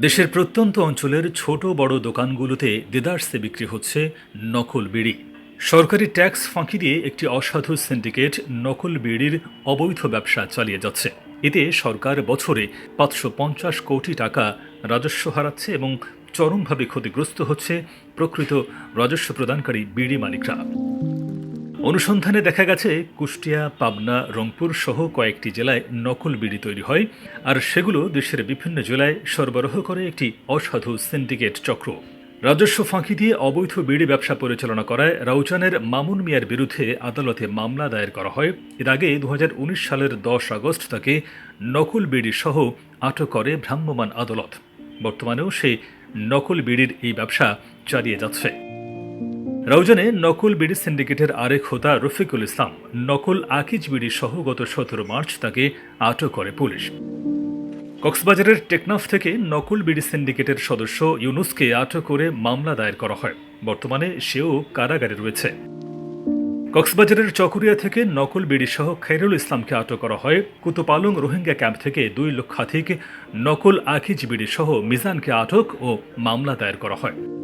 দেশের প্রত্যন্ত অঞ্চলের ছোট বড় দোকানগুলোতে দেদার্সে বিক্রি হচ্ছে নকল বিড়ি। সরকারি ট্যাক্স ফাঁকি দিয়ে একটি অসাধু সিন্ডিকেট নকল বিড়ির অবৈধ ব্যবসা চালিয়ে যাচ্ছে। এতে সরকার বছরে পাঁচশো পঞ্চাশ কোটি টাকা রাজস্ব হারাচ্ছে এবং চরমভাবে ক্ষতিগ্রস্ত হচ্ছে প্রকৃত রাজস্ব প্রদানকারী বিড়ি মালিকরা। অনুসন্ধানে দেখা গেছে, কুষ্টিয়া, পাবনা, রংপুর সহ কয়েকটি জেলায় নকল বিড়ি তৈরি হয়, আর সেগুলো দেশের বিভিন্ন জেলায় সরবরাহ করে একটি অসাধু সিন্ডিকেট চক্র। রাজস্ব ফাঁকি দিয়ে অবৈধ বিড়ি ব্যবসা পরিচালনা করায় রাউচানের মামুন মিয়ার বিরুদ্ধে আদালতে মামলা দায়ের করা হয়। এর আগে দু হাজার উনিশ সালের দশ আগস্ট তাকে নকল বিড়ি সহ আটক করে ভ্রাম্যমাণ আদালত। বর্তমানেও সেই নকল বিড়ির এই ব্যবসা চালিয়ে যাচ্ছে। রাউজানে নকল বিড়ি সিন্ডিকেটের আরেক হোতা রফিকুল ইসলাম নকল আকিজ বিড়ি সহ গত সতেরো মার্চ তাকে আটক করে পুলিশ। কক্সবাজারের টেকনাফ থেকে নকল বিড়ি সিন্ডিকেটের সদস্য ইউনুসকে আটক করে মামলা দায়ের করা হয়। বর্তমানে সেও কারাগারে রয়েছে। কক্সবাজারের চকুরিয়া থেকে নকল বিড়ি সহ খৈরুল ইসলামকে আটক করা হয়। কুতুপালং রোহিঙ্গা ক্যাম্প থেকে দুই লক্ষাধিক নকল আকিজ বিড়ি সহ মিজানকে আটক ও মামলা দায়ের করা হয়।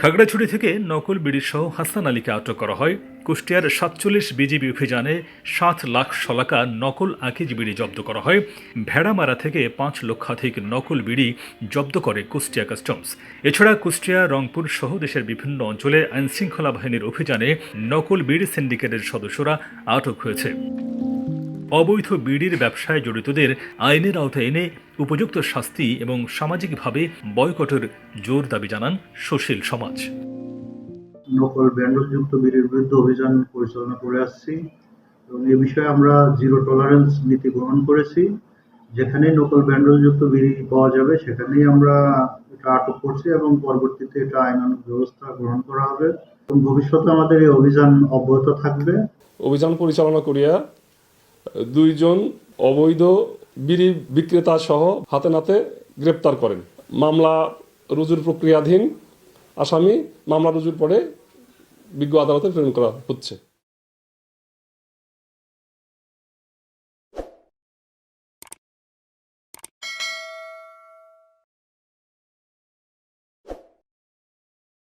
খাগড়াছড়ি থেকে নকল বিড়ি সহ হাসান আলীকে আটক করা হয়। কুষ্টিয়ার সাতচল্লিশ বিজিবি অভিযানে সাত লাখ শলাকা নকল আকিজ বিড়ি জব্দ করা হয়। ভেড়ামারা থেকে পাঁচ লক্ষাধিক নকল বিড়ি জব্দ করে কুষ্টিয়া কাস্টমস। এছাড়া কুষ্টিয়া, রংপুর সহ দেশের বিভিন্ন অঞ্চলে আইনশৃঙ্খলা বাহিনীর অভিযানে নকল বিড়ি সিন্ডিকেটের সদস্যরা আটক হয়েছে। অবৈধ বিড়ির ব্যবসায় জড়িতদের আইনের আওতায় এনে উপযুক্ত শাস্তি এবং সামাজিকভাবে বয়কটের জোর দাবি জানান সুশীল সমাজ। নকল ব্যান্ডলযুক্ত বিড়ির বিরুদ্ধে অভিযান পরিচালনা করে আসছি এবং এ বিষয়ে আমরা জিরো টলারেন্স নীতি গ্রহণ করেছি। যেখানে নকল ব্যান্ডলযুক্ত বিড়ি পাওয়া যাবে সেখানেই আমরা এটা আটক করছি এবং পরবর্তীতে এটা আইনানুগ ব্যবস্থা গ্রহণ করা হবে। এবং ভবিষ্যতে আমাদের এই অভিযান অব্যাহত থাকবে। অভিযান পরিচালনা করিয়া দুইজন অবৈধ বিড়ি বিক্রেতা সহ হাতে নাতে গ্রেপ্তার করেন। মামলা রুজুর প্রক্রিয়াধীন। আসামি মামলা রুজুর পরে বিজ্ঞ আদালতে প্রেরণ করা হচ্ছে।